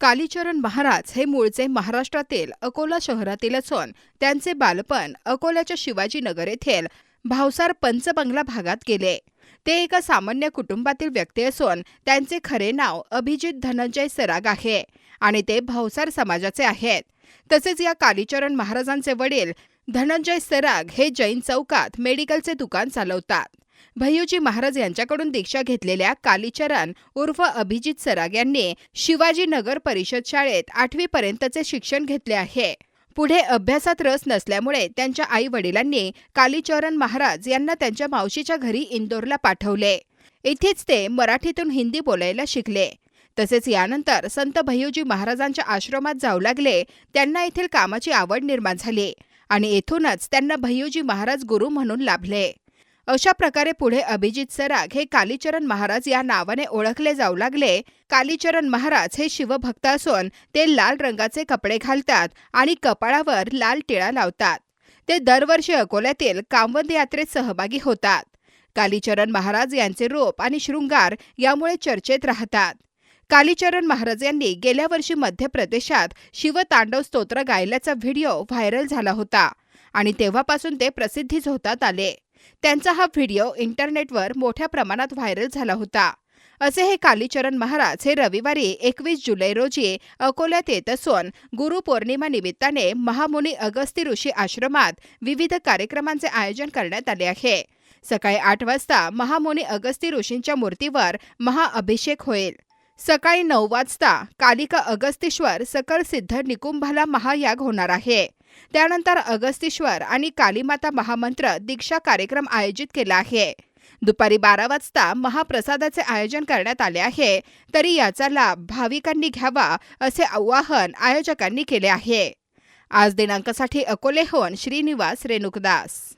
कालीचरण महाराज हे मूळचे महाराष्ट्रातील अकोला शहरातील असून त्यांचे बालपण अकोल्याच्या शिवाजीनगर येथील भावसार पंचबंगला भागात गेले. ते एका सामान्य कुटुंबातील व्यक्ती असून त्यांचे खरे नाव अभिजित धनंजय सराग आहे आणि ते भावसार समाजाचे आहेत. तसेच या कालीचरण महाराजांचे वडील धनंजय सराग हे जैन चौकात मेडिकलचे दुकान चालवतात. भैयूजी महाराज यांच्याकडून दीक्षा घेतलेल्या कालीचरण उर्फ अभिजित सराग यांनी शिवाजी नगर परिषद शाळेत आठवी पर्यंतचे शिक्षण घेतले आहे. पुढे अभ्यासात रस नसल्यामुळे त्यांच्या आई वडिलांनी कालीचरण महाराज यांना त्यांच्या मावशीच्या घरी इंदोरला पाठवले. इथेच ते मराठीतून हिंदी बोलायला शिकले. तसेच यानंतर संत भैयूजी महाराजांच्या आश्रमात जाऊ लागले त्यांना येथील कामाची आवड निर्माण झाली आणि येथूनच त्यांना भैयूजी महाराज गुरु म्हणून लाभले. अशा प्रकारे पुढे अभिजित सराग हे कालीचरण महाराज या नावाने ओळखले जाऊ लागले. कालीचरण महाराज हे शिवभक्त असून ते लाल रंगाचे कपडे घालतात आणि कपाळावर लाल टिळा लावतात. ते दरवर्षी अकोल्यातील कामवंद यात्रेत सहभागी होतात. कालीचरण महाराज यांचे रूप आणि शृंगार यामुळे चर्चेत राहतात. कालीचरण महाराज यांनी गेल्या वर्षी मध्य प्रदेशात शिवतांडव स्तोत्र गायल्याचा व्हिडिओ व्हायरल झाला होता आणि तेव्हापासून ते प्रसिद्धीच होतात आले. त्यांचा हा व्हिडिओ इंटरनेटवर मोठ्या प्रमाणात व्हायरल झाला होता. असे हे कालीचरण महाराज हे रविवारी एकवीस जुलै रोजी अकोल्यात येत असून गुरुपौर्णिमा निमित्ताने महामुनी अगस्ती ऋषी आश्रमात विविध कार्यक्रमांचे आयोजन करण्यात आले आहे. सकाळी आठ वाजता महामुनी अगस्ती ऋषींच्या मूर्तीवर महाअभिषेक होईल. सकाळी नऊ वाजता कालिका अगस्तीश्वर सकल सिद्ध निकुंभाला महायाग होणार आहे. त्यानंतर अगस्तीश्वर आणि कालीमाता महामंत्र दीक्षा कार्यक्रम आयोजित केला आहे. दुपारी बारा वाजता महाप्रसादाचे आयोजन करण्यात आले आहे. तरी याचा लाभ भाविकांनी घ्यावा असे आवाहन आयोजकांनी केले आहे. आज दिनांकासाठी अकोलेहून श्रीनिवास रेणुकदास.